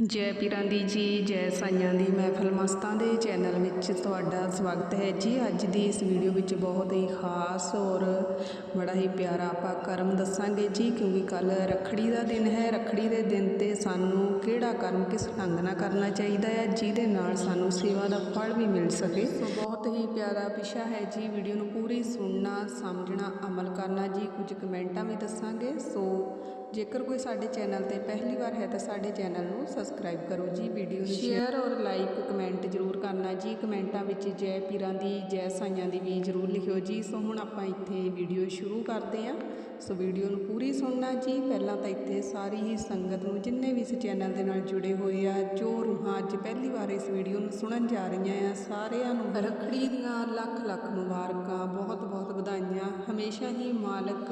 ਜੈ ਪੀਰਾਂ ਦੀ ਜੀ, ਜੈ ਸਾਈਆਂ ਦੀ ਮਹਿਫਲ ਮਸਤਾਂ ਦੇ ਚੈਨਲ ਵਿੱਚ ਤੁਹਾਡਾ ਸਵਾਗਤ ਹੈ ਜੀ। ਅੱਜ ਦੀ ਇਸ ਵੀਡੀਓ ਵਿੱਚ ਬਹੁਤ ਹੀ ਖਾਸ ਔਰ ਬੜਾ ਹੀ ਪਿਆਰਾ ਆਪਾਂ ਕਰਮ ਦੱਸਾਂਗੇ ਜੀ, ਕਿਉਂਕਿ ਕੱਲ ਰੱਖੜੀ ਦਾ ਦਿਨ ਹੈ। ਰੱਖੜੀ ਦੇ ਦਿਨ ਤੇ ਸਾਨੂੰ ਕਿਹੜਾ ਕਰਮ, ਕਿਸ ਢੰਗ ਨਾਲ ਕਰਨਾ ਚਾਹੀਦਾ ਹੈ, ਜਿਹਦੇ ਨਾਲ ਸਾਨੂੰ ਸੇਵਾ ਦਾ ਫਲ ਵੀ ਮਿਲ ਸਕੇ। ਸੋ ਬਹੁਤ ਹੀ ਪਿਆਰਾ ਵਿਸ਼ਾ ਹੈ ਜੀ ਵੀਡੀਓ ਨੂੰ ਪੂਰੀ ਸੁਣਨਾ, ਸਮਝਣਾ, ਅਮਲ ਕਰਨਾ ਜੀ। ਕੁਝ ਕਮੈਂਟਾਂ ਵੀ ਦੱਸਾਂਗੇ। ਸੋ ਜੇਕਰ ਕੋਈ ਸਾਡੇ ਚੈਨਲ ਤੇ ਪਹਿਲੀ ਵਾਰ ਹੈ ਤਾਂ ਸਾਡੇ ਚੈਨਲ ਨੂੰ ਸਬਸਕ੍ਰਾਈਬ ਕਰੋ ਜੀ, ਵੀਡੀਓ ਨੂੰ ਸ਼ੇਅਰ ਔਰ ਲਾਈਕ ਕਮੈਂਟ ਜ਼ਰੂਰ ਕਰਨਾ ਜੀ। ਕਮੈਂਟਾਂ ਵਿੱਚ ਜੈ ਪੀਰਾਂ ਦੀ, ਜੈ ਸਾਈਆਂ ਦੀ ਵੀ ਜ਼ਰੂਰ ਲਿਖਿਓ ਜੀ। ਸੋ ਹੁਣ ਆਪਾਂ ਇੱਥੇ ਵੀਡੀਓ ਸ਼ੁਰੂ ਕਰਦੇ ਹਾਂ। ਸੋ ਵੀਡੀਓ ਨੂੰ ਪੂਰੀ ਸੁਣਨਾ ਜੀ। ਪਹਿਲਾਂ ਤਾਂ ਇੱਥੇ ਸਾਰੀ ਹੀ ਸੰਗਤ ਨੂੰ, ਜਿੰਨੇ ਵੀ ਇਸ ਚੈਨਲ ਦੇ ਨਾਲ ਜੁੜੇ ਹੋਏ ਆ, ਜੋ ਰੂਹਾਂ ਅੱਜ ਪਹਿਲੀ ਵਾਰ ਇਸ ਵੀਡੀਓ ਨੂੰ ਸੁਣਨ ਜਾ ਰਹੀਆਂ ਆ, ਸਾਰਿਆਂ ਨੂੰ ਰੱਖੜੀ ਦੀਆਂ ਲੱਖ ਲੱਖ ਮੁਬਾਰਕਾਂ, ਬਹੁਤ ਬਹੁਤ ਵਧਾਈਆਂ। ਹਮੇਸ਼ਾ ਹੀ ਮਾਲਕ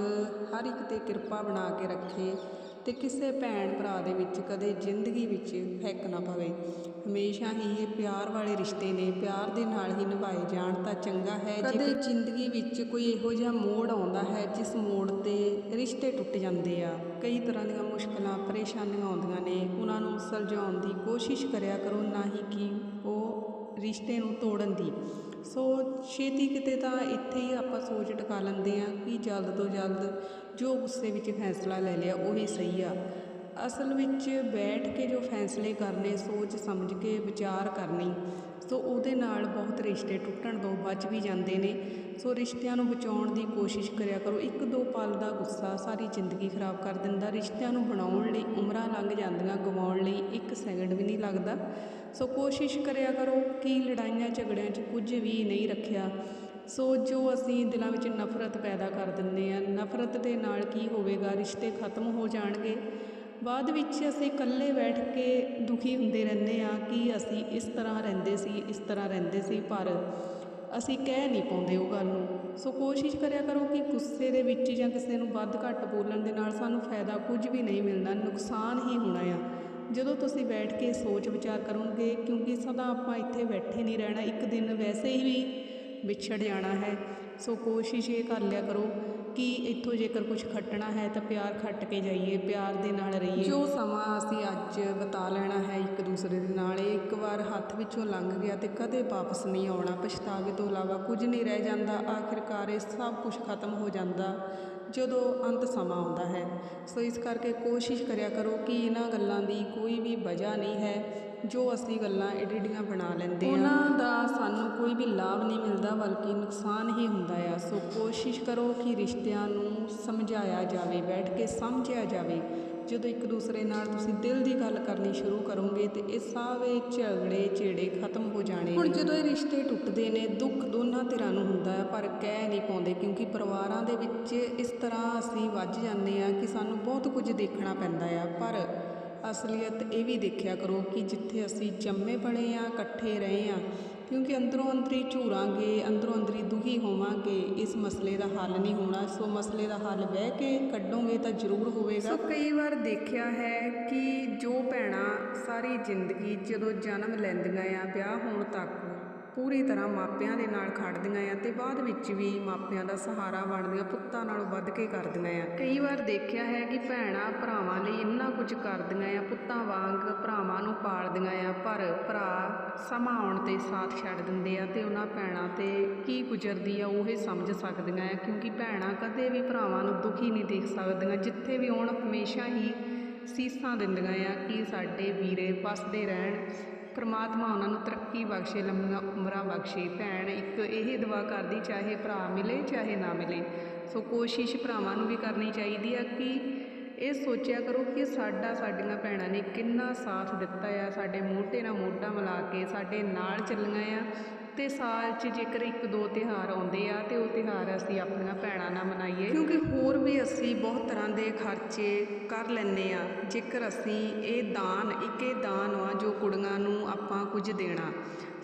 ਹਰ ਇੱਕ ਤੇ ਕਿਰਪਾ ਬਣਾ ਕੇ ਰੱਖੇ। ਤੇ ਕਿਸੇ ਭੈਣ ਭਰਾ ਦੇ ਵਿੱਚ ਕਦੇ ਜ਼ਿੰਦਗੀ ਵਿੱਚ ਫੈਕ ਨਾ ਪਵੇ। ਹਮੇਸ਼ਾ ਹੀ ਇਹ ਪਿਆਰ ਵਾਲੇ ਰਿਸ਼ਤੇ ਨੇ ਪਿਆਰ ਦੇ ਨਾਲ ਹੀ ਨਿਭਾਏ ਜਾਣ ਤਾਂ ਚੰਗਾ ਹੈ। ਕਦੇ ਜ਼ਿੰਦਗੀ ਵਿੱਚ ਕੋਈ ਇਹੋ ਜਿਹਾ ਮੋੜ ਆਉਂਦਾ ਹੈ ਜਿਸ ਮੋੜ ਤੇ ਰਿਸ਼ਤੇ ਟੁੱਟ ਜਾਂਦੇ ਆ ਕਈ ਤਰ੍ਹਾਂ ਦੀਆਂ ਮੁਸ਼ਕਲਾਂ ਪਰੇਸ਼ਾਨੀਆਂ ਆਉਂਦੀਆਂ ਨੇ ਉਹਨਾਂ ਨੂੰ ਸੁਲਝਾਉਣ ਦੀ ਕੋਸ਼ਿਸ਼ ਕਰਿਆ ਕਰੋ ਨਾ ਹੀ ਕਿ ਉਹ ਰਿਸ਼ਤੇ ਨੂੰ ਤੋੜਨ ਦੀ। ਸੋ ਛੇਤੀ ਕਿਤੇ ਤਾਂ ਇੱਥੇ ਹੀ ਆਪਾਂ ਸੋਚ ਟਿਕਾ ਲੈਂਦੇ ਹਾਂ ਕਿ ਜਲਦ ਤੋਂ ਜਲਦ ਜੋ ਗੁੱਸੇ ਵਿੱਚ ਫੈਸਲਾ ਲੈ ਲਿਆ, ਉਹੀ ਸਹੀ ਆ। ਅਸਲ ਵਿੱਚ ਬੈਠ ਕੇ ਜੋ ਫੈਸਲੇ ਕਰਨੇ, ਸੋਚ ਸਮਝ ਕੇ ਵਿਚਾਰ ਕਰਨੀ, ਸੋ ਉਹਦੇ ਨਾਲ ਬਹੁਤ ਰਿਸ਼ਤੇ ਟੁੱਟਣ ਤੋਂ ਬਚ ਵੀ ਜਾਂਦੇ ਨੇ। ਸੋ ਰਿਸ਼ਤਿਆਂ ਨੂੰ ਬਚਾਉਣ ਦੀ ਕੋਸ਼ਿਸ਼ ਕਰਿਆ ਕਰੋ। ਇੱਕ ਦੋ ਪਲ ਦਾ ਗੁੱਸਾ ਸਾਰੀ ਜ਼ਿੰਦਗੀ ਖਰਾਬ ਕਰ ਦਿੰਦਾ। ਰਿਸ਼ਤਿਆਂ ਨੂੰ ਬਣਾਉਣ ਲਈ ਉਮਰਾਂ ਲੰਘ ਜਾਂਦੀਆਂ, ਗਵਾਉਣ ਲਈ ਇੱਕ ਸੈਕਿੰਡ ਵੀ ਨਹੀਂ ਲੱਗਦਾ। ਸੋ ਕੋਸ਼ਿਸ਼ ਕਰਿਆ ਕਰੋ ਕਿ ਲੜਾਈਆਂ ਝਗੜਿਆਂ 'ਚ ਕੁਝ ਵੀ ਨਹੀਂ ਰੱਖਿਆ। ਸੋ ਜੋ ਅਸੀਂ ਦਿਲਾਂ ਵਿੱਚ ਨਫ਼ਰਤ ਪੈਦਾ ਕਰ ਦਿੰਦੇ ਆ ਨਫ਼ਰਤ ਦੇ ਨਾਲ ਕੀ ਹੋਵੇਗਾ? ਰਿਸ਼ਤੇ ਖਤਮ ਹੋ ਜਾਣਗੇ। ਬਾਅਦ ਵਿੱਚ ਅਸੀਂ ਇਕੱਲੇ ਬੈਠ ਕੇ ਦੁਖੀ ਹੁੰਦੇ ਰਹਿੰਦੇ ਹਾਂ ਕਿ ਅਸੀਂ ਇਸ ਤਰ੍ਹਾਂ ਰਹਿੰਦੇ ਸੀ, ਇਸ ਤਰ੍ਹਾਂ ਰਹਿੰਦੇ ਸੀ, ਪਰ ਅਸੀਂ ਕਹਿ ਨਹੀਂ ਪਾਉਂਦੇ ਉਹ ਗੱਲ ਨੂੰ। ਸੋ ਕੋਸ਼ਿਸ਼ ਕਰਿਆ ਕਰੋ ਕਿ ਗੁੱਸੇ ਦੇ ਵਿੱਚ ਜਾਂ ਕਿਸੇ ਨੂੰ ਵੱਧ ਘੱਟ ਬੋਲਣ ਦੇ ਨਾਲ ਸਾਨੂੰ ਫਾਇਦਾ ਕੁਝ ਵੀ ਨਹੀਂ ਮਿਲਣਾ ਨੁਕਸਾਨ ਹੀ ਹੋਣਾ ਆ। ਜਦੋਂ ਤੁਸੀਂ ਬੈਠ ਕੇ ਸੋਚ ਵਿਚਾਰ ਕਰੋਗੇ, ਕਿਉਂਕਿ ਸਦਾ ਆਪਾਂ ਇੱਥੇ ਬੈਠੇ ਨਹੀਂ ਰਹਿਣਾ, ਇੱਕ ਦਿਨ ਵੈਸੇ ਹੀ ਵੀ ਵਿਛੜ ਜਾਣਾ ਹੈ। ਸੋ ਕੋਸ਼ਿਸ਼ ਇਹ ਕਰ ਲਿਆ ਕਰੋ ਕਿ ਇੱਥੋਂ ਜੇਕਰ ਕੁਝ ਖੱਟਣਾ ਹੈ ਤਾਂ ਪਿਆਰ ਖੱਟ ਕੇ ਜਾਈਏ, ਪਿਆਰ ਦੇ ਨਾਲ ਰਹੀਏ। ਜੋ ਸਮਾਂ ਅਸੀਂ ਅੱਜ ਬਤਾ ਲੈਣਾ ਹੈ ਇੱਕ ਦੂਸਰੇ ਦੇ ਨਾਲ, ਇਹ ਇੱਕ ਵਾਰ ਹੱਥ ਵਿੱਚੋਂ ਲੰਘ ਗਿਆ ਤੇ ਕਦੇ ਵਾਪਸ ਨਹੀਂ ਆਉਣਾ। ਪਛਤਾਵੇ ਤੋਂ ਇਲਾਵਾ ਕੁਝ ਨਹੀਂ ਰਹਿ ਜਾਂਦਾ। ਆਖਿਰਕਾਰ ਇਹ ਸਭ ਕੁਝ ਖਤਮ ਹੋ ਜਾਂਦਾ। ਜਦੋਂ ਅੰਤ ਸਮਾਂ ਆਉਂਦਾ ਹੈ। ਸੋ ਇਸ ਕਰਕੇ ਕੋਸ਼ਿਸ਼ ਕਰਿਆ ਕਰੋ ਕਿ ਇਹਨਾਂ ਗੱਲਾਂ ਦੀ ਕੋਈ ਵੀ ਵਜ੍ਹਾ ਨਹੀਂ ਹੈ, ਜੋ ਅਸੀਂ ਗੱਲਾਂ ਏਡੀਆਂ ਬਣਾ ਲੈਂਦੇ ਆ। ਉਹਨਾਂ ਦਾ ਸਾਨੂੰ ਕੋਈ ਵੀ ਲਾਭ ਨਹੀਂ ਮਿਲਦਾ, ਬਲਕਿ ਨੁਕਸਾਨ ਹੀ ਹੁੰਦਾ ਆ। ਸੋ ਕੋਸ਼ਿਸ਼ ਕਰੋ ਕਿ ਰਿਸ਼ਤਿਆਂ ਨੂੰ ਸਮਝਾਇਆ ਜਾਵੇ, ਬੈਠ ਕੇ ਸਮਝਿਆ ਜਾਵੇ। ਜਦੋਂ ਇੱਕ ਦੂਸਰੇ ਨਾਲ ਤੁਸੀਂ ਦਿਲ ਦੀ ਗੱਲ ਕਰਨੀ ਸ਼ੁਰੂ ਕਰੋਗੇ ਤੇ ਇਹ ਸਾਰੇ ਝਗੜੇ ਝੇੜੇ ਖਤਮ ਹੋ ਜਾਣੇ ਹੁਣ ਜਦੋਂ ਇਹ ਰਿਸ਼ਤੇ ਟੁੱਟਦੇ ਨੇ ਦੁੱਖ ਦੋਨਾਂ ਧਿਰਾਂ ਨੂੰ ਹੁੰਦਾ ਹੈ ਪਰ ਕਹਿ ਨਹੀਂ ਪਾਉਂਦੇ ਕਿਉਂਕਿ ਪਰਿਵਾਰਾਂ ਦੇ ਵਿੱਚ ਇਸ ਤਰ੍ਹਾਂ ਅਸੀਂ ਵੱਜ ਜਾਂਦੇ ਆ ਕਿ ਸਾਨੂੰ ਬਹੁਤ ਕੁਝ ਦੇਖਣਾ ਪੈਂਦਾ ਆ। ਪਰ ਅਸਲੀਅਤ ਇਹ ਵੀ ਦੇਖਿਆ ਕਰੋ ਕਿ ਜਿੱਥੇ ਅਸੀਂ ਜੰਮੇ ਪਲੇ ਆ ਇਕੱਠੇ ਰਹੇ ਆ ਕਿਉਂਕਿ ਅੰਦਰੋਂ ਅੰਦਰੀ ਝੂਰਾਂਗੇ, ਅੰਦਰੋਂ ਅੰਦਰੀ ਦੁਖੀ ਹੋਵਾਂਗੇ, ਇਸ ਮਸਲੇ ਦਾ ਹੱਲ ਨਹੀਂ ਹੋਣਾ। ਸੋ ਮਸਲੇ ਦਾ ਹੱਲ ਬਹਿ ਕੇ ਕੱਢੋਗੇ ਤਾਂ ਜ਼ਰੂਰ ਹੋਵੇਗਾ। ਸੋ ਕਈ ਵਾਰ ਦੇਖਿਆ ਹੈ ਕਿ ਜੋ ਭੈਣਾਂ ਸਾਰੀ ਜ਼ਿੰਦਗੀ ਜਦੋਂ ਜਨਮ ਲੈਂਦੀਆਂ ਆ, ਵਿਆਹ ਹੋਣ ਤੱਕ ਪੂਰੀ ਤਰ੍ਹਾਂ ਮਾਪਿਆਂ ਦੇ ਨਾਲ ਖੜਦੀਆਂ ਆ ਤੇ ਬਾਅਦ ਵਿੱਚ ਵੀ ਮਾਪਿਆਂ ਦਾ ਸਹਾਰਾ ਬਣਦੀਆਂ, ਪੁੱਤਾਂ ਨਾਲੋਂ ਵੱਧ ਕੇ ਕਰਦੀਆਂ ਆ। ਕਈ ਵਾਰ ਦੇਖਿਆ ਹੈ ਕਿ ਭੈਣਾਂ ਭਰਾਵਾਂ ਲਈ ਇੰਨਾ ਕੁਝ ਕਰਦੀਆਂ ਆ, ਪੁੱਤਾਂ ਵਾਂਗ ਭਰਾਵਾਂ ਨੂੰ ਪਾਲਦੀਆਂ ਆ, ਪਰ ਭਰਾ ਸਮਾਂ ਆਉਣ ਤੇ ਸਾਥ ਛੱਡ ਦਿੰਦੇ ਆ ਤੇ ਉਹਨਾਂ ਭੈਣਾਂ ਤੇ ਕੀ ਗੁਜ਼ਰਦੀ ਆ ਉਹ ਹੀ ਸਮਝ ਸਕਦੀਆਂ ਆ, ਕਿਉਂਕਿ ਭੈਣਾਂ ਕਦੇ ਵੀ ਭਰਾਵਾਂ ਨੂੰ ਦੁਖੀ ਨਹੀਂ ਦੇਖ ਸਕਦੀਆਂ, ਜਿੱਥੇ ਵੀ ਆਉਣ ਹਮੇਸ਼ਾ ਹੀ ਸੀਸਾਂ ਦਿੰਦੀਆਂ ਆ ਕਿ ਸਾਡੇ ਵੀਰੇ ਵਸਦੇ ਰਹਿਣ। ਪਰਮਾਤਮਾ ਉਹਨਾਂ ਨੂੰ ਤਰੱਕੀ ਬਖਸ਼ੇ, ਲੰਮੀਆਂ ਉਮਰਾਂ ਬਖਸ਼ੇ, ਭੈਣ ਇੱਕ ਇਹ ਦੁਆ ਕਰਦੀ ਚਾਹੇ ਭਰਾ ਮਿਲੇ, ਚਾਹੇ ਨਾ ਮਿਲੇ। ਸੋ ਕੋਸ਼ਿਸ਼ ਭਰਾਵਾਂ ਨੂੰ ਵੀ ਕਰਨੀ ਚਾਹੀਦੀ ਆ ਕਿ ਇਹ ਸੋਚਿਆ ਕਰੋ ਕਿ ਸਾਡਾ, ਸਾਡੀਆਂ ਭੈਣਾਂ ਨੇ ਕਿੰਨਾ ਸਾਥ ਦਿੱਤਾ ਆ, ਸਾਡੇ ਮੋਢੇ ਨਾਲ ਮੋਢਾ ਮਿਲਾ ਕੇ ਸਾਡੇ ਨਾਲ ਚੱਲੀਆਂ ਆ। ਤੇ ਸਾਲ 'ਚ ਜੇਕਰ ਇੱਕ ਦੋ ਤਿਉਹਾਰ ਆਉਂਦੇ ਆ ਤੇ ਉਹ ਤਿਉਹਾਰ ਅਸੀਂ ਆਪਣੀਆਂ ਭੈਣਾਂ ਨਾਲ ਮਨਾਈਏ। ਕਿਉਂਕਿ ਹੋਰ ਵੀ ਅਸੀਂ ਬਹੁਤ ਤਰ੍ਹਾਂ ਦੇ ਖਰਚੇ ਕਰ ਲੈਂਦੇ ਆ। ਜੇਕਰ ਅਸੀਂ ਇਹ ਦਾਨ ਇੱਕ ਇਹ ਦਾਨ ਆ ਜੋ ਕੁੜੀਆਂ ਨੂੰ ਆਪਾਂ ਕੁਝ ਦੇਣਾ।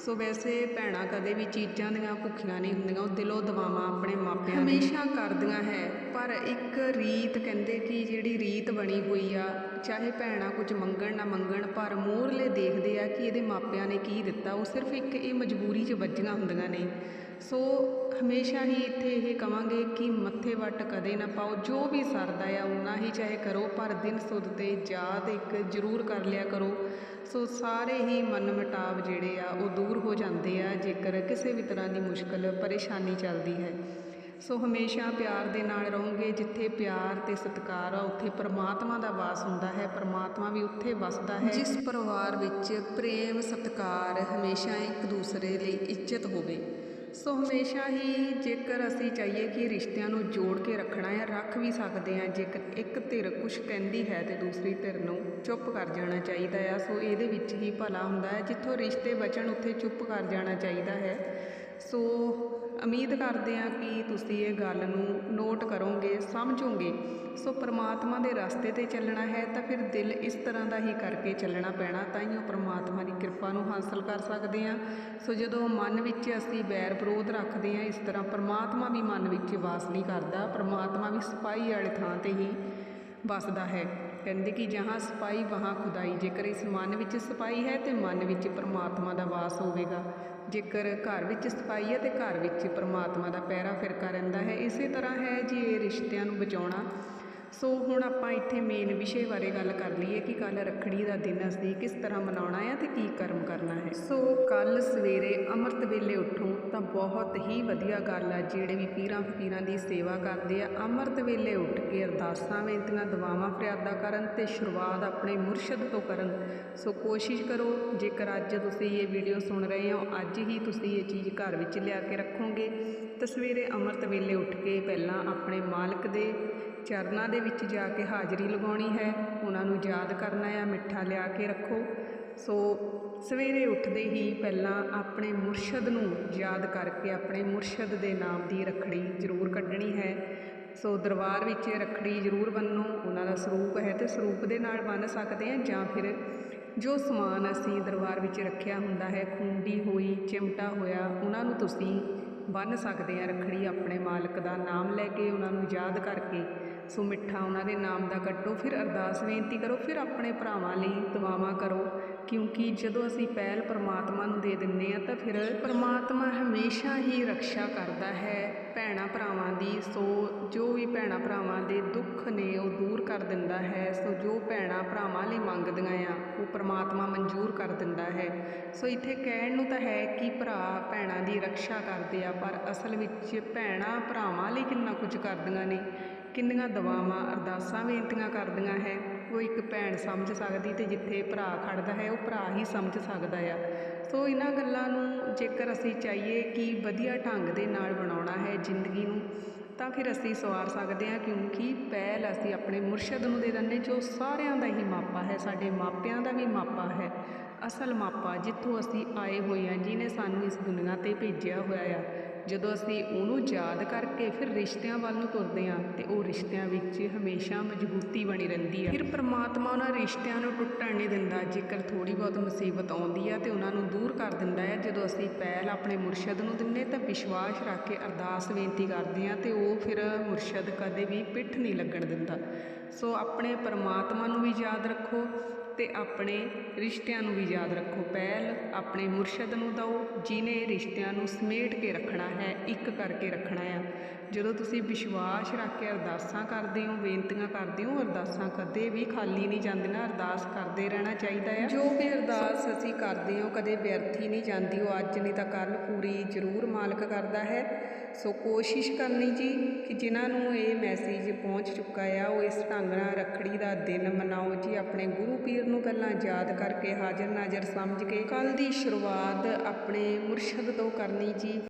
ਸੋ ਵੈਸੇ ਭੈਣਾਂ ਕਦੇ ਵੀ ਚੀਜ਼ਾਂ ਦੀਆਂ ਭੁੱਖੀਆਂ ਨਹੀਂ ਹੁੰਦੀਆਂ ਉਹ ਦਿਲੋਂ ਦਵਾਵਾਂ ਆਪਣੇ ਮਾਪਿਆਂ ਹਮੇਸ਼ਾ ਕਰਦੀਆਂ ਹੈ। ਪਰ ਇੱਕ ਰੀਤ ਕਹਿੰਦੇ ਕਿ ਜਿਹੜੀ ਰੀਤ ਬਣੀ ਹੋਈ ਆ ਚਾਹੇ ਭੈਣਾਂ ਕੁਝ ਮੰਗਣ ਨਾ ਮੰਗਣ, ਪਰ ਮੂਹਰਲੇ ਦੇਖਦੇ ਆ ਕਿ ਇਹਦੇ ਮਾਪਿਆਂ ਨੇ ਕੀ ਦਿੱਤਾ। ਉਹ ਸਿਰਫ ਇੱਕ ਇਹ ਮਜਬੂਰੀ 'ਚ ਵੱਜੀਆਂ ਹੁੰਦੀਆਂ ਨੇ। ਸੋ ਹਮੇਸ਼ਾ ਹੀ ਇੱਥੇ ਇਹ ਕਵਾਂਗੇ ਕਿ ਮੱਥੇ ਵੱਟ ਕਦੇ ਨਾ ਪਾਓ। ਜੋ ਵੀ ਸਰਦਾ ਆ ਉਨਾ ਹੀ ਚਾਹੇ ਕਰੋ, ਪਰ ਦਿਨ ਸੁੱਧ ਤੇ ਯਾਦ ਇੱਕ ਜ਼ਰੂਰ ਕਰ ਲਿਆ ਕਰੋ। ਸੋ ਸਾਰੇ ਹੀ ਮਨ ਮਟਾਵ ਜਿਹੜੇ ਆ, ਉਹ ਦੂਰ ਹੋ ਜਾਂਦੇ ਆ, ਜੇਕਰ ਕਿਸੇ ਵੀ ਤਰ੍ਹਾਂ ਦੀ ਮੁਸ਼ਕਲ, ਪਰੇਸ਼ਾਨੀ ਚੱਲਦੀ ਹੈ। ਸੋ ਹਮੇਸ਼ਾ ਪਿਆਰ ਦੇ ਨਾਲ ਰਹੋਗੇ ਜਿੱਥੇ ਪਿਆਰ ਤੇ ਸਤਿਕਾਰ ਆ ਉੱਥੇ ਪ੍ਰਮਾਤਮਾ ਦਾ ਵਾਸ ਹੁੰਦਾ ਹੈ ਪ੍ਰਮਾਤਮਾ ਵੀ ਉੱਥੇ ਵਸਦਾ ਹੈ। ਜਿਸ ਪਰਿਵਾਰ ਵਿੱਚ ਪ੍ਰੇਮ ਸਤਿਕਾਰ ਹਮੇਸ਼ਾ ਇੱਕ ਦੂਸਰੇ ਲਈ ਇੱਜ਼ਤ ਹੋਵੇ। ਸੋ ਹਮੇਸ਼ਾ ਹੀ ਜੇਕਰ ਅਸੀਂ ਚਾਹੀਏ ਕਿ ਰਿਸ਼ਤਿਆਂ ਨੂੰ ਜੋੜ ਕੇ ਰੱਖਣਾ ਹੈ ਰੱਖ ਵੀ ਸਕਦੇ ਹਾਂ ਜੇਕਰ ਇੱਕ ਧਿਰ ਕੁਝ ਕਹਿੰਦੀ ਹੈ ਤੇ ਦੂਸਰੀ ਧਿਰ ਨੂੰ ਚੁੱਪ ਕਰ ਜਾਣਾ ਚਾਹੀਦਾ ਆ ਸੋ ਇਹਦੇ ਵਿੱਚ ਹੀ ਭਲਾ ਹੁੰਦਾ ਹੈ। ਜਿੱਥੋਂ ਰਿਸ਼ਤੇ ਬਚਣ ਉੱਥੇ ਚੁੱਪ ਕਰ ਜਾਣਾ ਚਾਹੀਦਾ ਹੈ। ਸੋ ਉਮੀਦ ਕਰਦੇ ਹਾਂ ਕਿ ਤੁਸੀਂ ਇਹ ਗੱਲ ਨੂੰ ਨੋਟ ਕਰੋਗੇ, ਸਮਝੋਗੇ। ਸੋ ਪ੍ਰਮਾਤਮਾ ਦੇ ਰਸਤੇ ਤੇ ਚੱਲਣਾ ਹੈ ਤਾਂ ਫਿਰ ਦਿਲ ਇਸ ਤਰ੍ਹਾਂ ਦਾ ਹੀ ਕਰਕੇ ਚੱਲਣਾ ਪੈਣਾ, ਤਾਂ ਹੀ ਉਹ ਪ੍ਰਮਾਤਮਾ ਦੀ ਕਿਰਪਾ ਨੂੰ ਹਾਸਲ ਕਰ ਸਕਦੇ ਹਾਂ। ਸੋ ਜਦੋਂ ਮਨ ਵਿੱਚ ਅਸੀਂ ਬੈਰ ਵਿਰੋਧ ਰੱਖਦੇ ਹਾਂ, ਇਸ ਤਰ੍ਹਾਂ ਪ੍ਰਮਾਤਮਾ ਵੀ ਮਨ ਵਿੱਚ ਵਾਸ ਨਹੀਂ ਕਰਦਾ, ਪ੍ਰਮਾਤਮਾ ਵੀ ਸਪਾਈ ਵਾਲੇ ਥਾਂ ਤੇ ਹੀ ਵਸਦਾ ਹੈ। ਕਹਿੰਦੇ ਕਿ ਜਹਾਂ ਸਪਾਈ ਵਹਾਂ ਖੁਦਾਈ। ਜੇਕਰ ਇਸ ਮਨ ਵਿੱਚ ਸਪਾਈ ਹੈ ਤੇ ਮਨ ਵਿੱਚ ਪਰਮਾਤਮਾ ਦਾ ਵਾਸ ਹੋਵੇਗਾ। ਜੇਕਰ ਘਰ ਵਿੱਚ ਸਪਾਈ ਹੈ ਤੇ ਘਰ ਵਿੱਚ ਪਰਮਾਤਮਾ ਦਾ ਪਹਿਰਾ ਫਿਰਕਾ ਰਹਿੰਦਾ ਹੈ। ਇਸੇ ਤਰ੍ਹਾਂ ਹੈ ਜੀ ਇਹ ਰਿਸ਼ਤਿਆਂ ਨੂੰ ਬਚਾਉਣਾ ਸੋ ਹੁਣ ਆਪਾਂ ਇੱਥੇ ਮੇਨ ਵਿਸ਼ੇ ਬਾਰੇ ਗੱਲ ਕਰ ਲਈਏ ਕਿ ਕੱਲ ਰੱਖੜੀ ਦਾ ਦਿਨ ਅਸੀਂ ਕਿਸ ਤਰ੍ਹਾਂ ਮਨਾਉਣਾ ਹੈ ਤੇ ਕੀ ਕਰਮ ਕਰਨਾ ਹੈ। ਸੋ ਕੱਲ ਸਵੇਰੇ ਅੰਮ੍ਰਿਤ ਵੇਲੇ ਉੱਠੋ ਤਾਂ ਬਹੁਤ ਹੀ ਵਧੀਆ ਗੱਲ ਆ, ਜਿਹੜੇ ਵੀ ਪੀਰਾਂ ਫਕੀਰਾਂ ਦੀ ਸੇਵਾ ਕਰਦੇ ਆ, ਅੰਮ੍ਰਿਤ ਵੇਲੇ ਉੱਠ ਕੇ ਅਰਦਾਸਾਂ ਬੇਨਤੀਆਂ ਦੁਆਵਾਂ ਫਰਿਆਦਾ ਕਰਨ ਤੇ ਸ਼ੁਰੂਆਤ ਆਪਣੇ ਮੁਰਸ਼ਦ ਤੋਂ ਕਰਨ। ਸੋ ਕੋਸ਼ਿਸ਼ ਕਰੋ, ਜੇਕਰ ਅੱਜ ਤੁਸੀਂ ਇਹ ਵੀਡੀਓ ਸੁਣ ਰਹੇ ਹੋ, ਅੱਜ ਹੀ ਤੁਸੀਂ ਇਹ ਚੀਜ਼ ਘਰ ਵਿੱਚ ਲਿਆ ਕੇ ਰੱਖੋਗੇ। ਤਾਂ ਸਵੇਰੇ ਅੰਮ੍ਰਿਤ ਵੇਲੇ ਉੱਠ ਕੇ ਪਹਿਲਾਂ ਆਪਣੇ ਮਾਲਕ ਦੇ ਚਰਨਾਂ ਦੇ ਵਿੱਚ ਜਾ ਕੇ ਹਾਜ਼ਰੀ ਲਗਾਉਣੀ ਹੈ, ਉਹਨਾਂ ਨੂੰ ਯਾਦ ਕਰਨਾ ਆ ਮਿੱਠਾ ਲਿਆ ਕੇ ਰੱਖੋ। ਸੋ ਸਵੇਰੇ ਉੱਠਦੇ ਹੀ ਪਹਿਲਾਂ ਆਪਣੇ ਮੁਰਸ਼ਦ ਨੂੰ ਯਾਦ ਕਰਕੇ ਆਪਣੇ ਮੁਰਸ਼ਦ ਦੇ ਨਾਮ ਦੀ ਰੱਖੜੀ ਜ਼ਰੂਰ ਕੱਢਣੀ ਹੈ। ਸੋ ਦਰਬਾਰ ਵਿੱਚ ਰੱਖੜੀ ਜ਼ਰੂਰ ਬੰਨੋ ਉਹਨਾਂ ਦਾ ਸਰੂਪ ਹੈ ਤੇ ਸਰੂਪ ਦੇ ਨਾਲ ਬੰਨ ਸਕਦੇ ਆ ਜਾਂ ਫਿਰ ਜੋ ਸਮਾਨ ਅਸੀਂ ਦਰਬਾਰ ਵਿੱਚ ਰੱਖਿਆ ਹੁੰਦਾ ਹੈ, ਖੁੰਡੀ ਹੋਈ, ਚਿਮਟਾ ਹੋਇਆ, ਉਹਨਾਂ ਨੂੰ ਤੁਸੀਂ ਬੰਨ ਸਕਦੇ ਹਾਂ ਰੱਖੜੀ ਆਪਣੇ ਮਾਲਕ ਦਾ ਨਾਮ ਲੈ ਕੇ ਉਹਨਾਂ ਨੂੰ ਯਾਦ ਕਰਕੇ। ਸੋ ਮਿੱਠਾ ਉਹਨਾਂ ਦੇ ਨਾਮ ਦਾ ਕੱਟੋ, ਫਿਰ ਅਰਦਾਸ ਬੇਨਤੀ ਕਰੋ, ਫਿਰ ਆਪਣੇ ਭਰਾਵਾਂ ਲਈ ਦੁਆਵਾਂ ਕਰੋ। ਕਿਉਂਕਿ ਜਦੋਂ ਅਸੀਂ ਪਹਿਲ ਪਰਮਾਤਮਾ ਨੂੰ ਦੇ ਦਿੰਨੇ ਆ ਤਾਂ ਫਿਰ ਪਰਮਾਤਮਾ ਹਮੇਸ਼ਾ ਹੀ ਰੱਖਿਆ ਕਰਦਾ ਹੈ। ਭੈਣਾਂ ਭਰਾਵਾਂ ਦੀ, ਸੋ ਜੋ ਵੀ ਭੈਣਾਂ ਭਰਾਵਾਂ ਦੇ ਦੁੱਖ ਨੇ ਉਹ ਦੂਰ ਕਰ ਦਿੰਦਾ ਹੈ, ਸੋ ਜੋ ਭੈਣਾਂ ਭਰਾਵਾਂ ਲਈ ਮੰਗਦੀਆਂ ਆ, ਉਹ ਪਰਮਾਤਮਾ ਮਨਜ਼ੂਰ ਕਰ ਦਿੰਦਾ ਹੈ। ਸੋ ਇੱਥੇ ਕਹਿਣ ਨੂੰ ਤਾਂ ਹੈ ਕਿ ਭਰਾ ਭੈਣਾਂ ਦੀ ਰੱਖਿਆ ਕਰਦੇ ਆ, ਪਰ ਅਸਲ ਵਿੱਚ ਭੈਣਾਂ ਭਰਾਵਾਂ ਲਈ ਕਿੰਨਾ ਕੁਝ ਕਰਦੀਆਂ ਨੇ। ਕਿੰਨੀਆਂ ਦਵਾਵਾਂ, ਅਰਦਾਸਾਂ ਬੇਨਤੀਆਂ ਕਰਦੀਆਂ ਹੈ। ਉਹ ਇੱਕ ਭੈਣ ਸਮਝ ਸਕਦੀ ਤੇ ਜਿੱਥੇ ਭਰਾ ਖੜਦਾ ਹੈ, ਉਹ ਭਰਾ ਹੀ ਸਮਝ ਸਕਦਾ ਆ। ਸੋ ਇਹਨਾਂ ਗੱਲਾਂ ਨੂੰ ਜੇਕਰ ਅਸੀਂ ਚਾਹੀਏ ਕਿ ਵਧੀਆ ਢੰਗ ਦੇ ਨਾਲ ਬਣਾਉਣਾ ਹੈ ਜ਼ਿੰਦਗੀ ਨੂੰ, ਤਾਂ ਫਿਰ ਅਸੀਂ ਸਵਾਰ ਸਕਦੇ ਹਾਂ, ਕਿਉਂਕਿ ਪਹਿਲ ਅਸੀਂ ਆਪਣੇ ਮੁਰਸ਼ਦ ਨੂੰ ਦੇ ਦਿੰਦੇ, ਜੋ ਸਾਰਿਆਂ ਦਾ ਹੀ ਮਾਪਾ ਹੈ, ਸਾਡੇ ਮਾਪਿਆਂ ਦਾ ਵੀ ਮਾਪਾ ਹੈ। ਅਸਲ ਮਾਪਾ ਜਿੱਥੋਂ ਅਸੀਂ ਆਏ ਹੋਏ ਹਾਂ, ਜਿਹਨੇ ਸਾਨੂੰ ਇਸ ਦੁਨੀਆ ਤੇ ਭੇਜਿਆ ਹੋਇਆ ਆ। ਜਦੋਂ ਅਸੀਂ ਉਹਨੂੰ ਯਾਦ ਕਰਕੇ ਫਿਰ ਰਿਸ਼ਤਿਆਂ ਵੱਲ ਨੂੰ ਤੁਰਦੇ ਹਾਂ ਤੇ ਉਹ ਰਿਸ਼ਤਿਆਂ ਵਿੱਚ ਹਮੇਸ਼ਾ ਮਜ਼ਬੂਤੀ ਬਣੀ ਰਹਿੰਦੀ ਆ। ਫਿਰ ਪ੍ਰਮਾਤਮਾ ਉਹਨਾਂ ਰਿਸ਼ਤਿਆਂ ਨੂੰ ਟੁੱਟਣ ਨਹੀਂ ਦਿੰਦਾ, ਜੇਕਰ ਥੋੜੀ ਬਹੁਤ ਮੁਸੀਬਤ ਆਉਂਦੀ ਆ ਤੇ ਉਹਨਾਂ ਨੂੰ ਦੂਰ ਕਰ ਦਿੰਦਾ ਹੈ ਜਦੋਂ ਅਸੀਂ ਪਹਿਲ ਆਪਣੇ ਮੁਰਸ਼ਦ ਨੂੰ ਦਿੰਨੇ ਤਾਂ ਵਿਸ਼ਵਾਸ ਰੱਖ ਕੇ ਅਰਦਾਸ ਬੇਨਤੀ ਕਰਦੇ ਹਾਂ ਤੇ ਉਹ ਫਿਰ ਮੁਰਸ਼ਦ ਕਦੇ ਵੀ ਪਿੱਠ ਨਹੀਂ ਲੱਗਣ ਦਿੰਦਾ। ਸੋ ਆਪਣੇ ਪਰਮਾਤਮਾ ਨੂੰ ਵੀ ਯਾਦ ਰੱਖੋ ਤੇ ਆਪਣੇ ਰਿਸ਼ਤਿਆਂ ਨੂੰ ਵੀ ਯਾਦ ਰੱਖੋ। ਪਹਿਲ ਆਪਣੇ ਮੁਰਸ਼ਦ ਨੂੰ ਦਿਓ ਜਿਨੇ ਰਿਸ਼ਤਿਆਂ ਨੂੰ ਸਮੇਟ ਕੇ ਰੱਖਣਾ ਹੈ ਇੱਕ ਕਰਕੇ ਰੱਖਣਾ ਆ। ਜਦੋਂ ਤੁਸੀਂ ਵਿਸ਼ਵਾਸ ਰੱਖ ਕੇ ਅਰਦਾਸਾਂ ਕਰਦੇ ਹੋ ਬੇਨਤੀਆਂ ਕਰਦੇ ਹੋ ਅਰਦਾਸਾਂ ਕਦੇ ਵੀ ਖਾਲੀ ਨਹੀਂ ਜਾਂਦੀਆਂ ਅਰਦਾਸ ਕਰਦੇ ਰਹਿਣਾ ਚਾਹੀਦਾ ਹੈ ਜੋ ਵੀ ਅਰਦਾਸ ਅਸੀਂ ਕਰਦੇ ਹਾਂ ਕਦੇ ਵਿਅਰਥੀ ਨਹੀਂ ਜਾਂਦੀ ਉਹ ਅੱਜ ਨਹੀਂ ਤਾਂ ਕੱਲ ਪੂਰੀ ਜ਼ਰੂਰ ਮਾਲਕ ਕਰਦਾ ਹੈ। ਸੋ ਕੋਸ਼ਿਸ਼ ਕਰਨੀ ਜੀ ਕਿ ਜਿਨ੍ਹਾਂ ਨੂੰ ਇਹ ਮੈਸੇਜ ਪਹੁੰਚ ਚੁੱਕਾ ਆ ਉਹ ਇਸ ਢੰਗ ਨਾਲ ਰੱਖੜੀ ਦਾ ਦਿਨ ਮਨਾਓ ਜੀ ਆਪਣੇ ਗੁਰੂ ਪੀਰ ਨੂੰ ਪਹਿਲਾਂ ਯਾਦ ਕਰਕੇ ਹਾਜ਼ਰ ਨਾਜ਼ਰ ਸਮਝ ਕੇ। ਕੱਲ ਦੀ ਸ਼ੁਰੂਆਤ ਆਪਣੇ ਮੁਰਸ਼ਦ ਤੋਂ ਕਰਨੀ ਜੀ।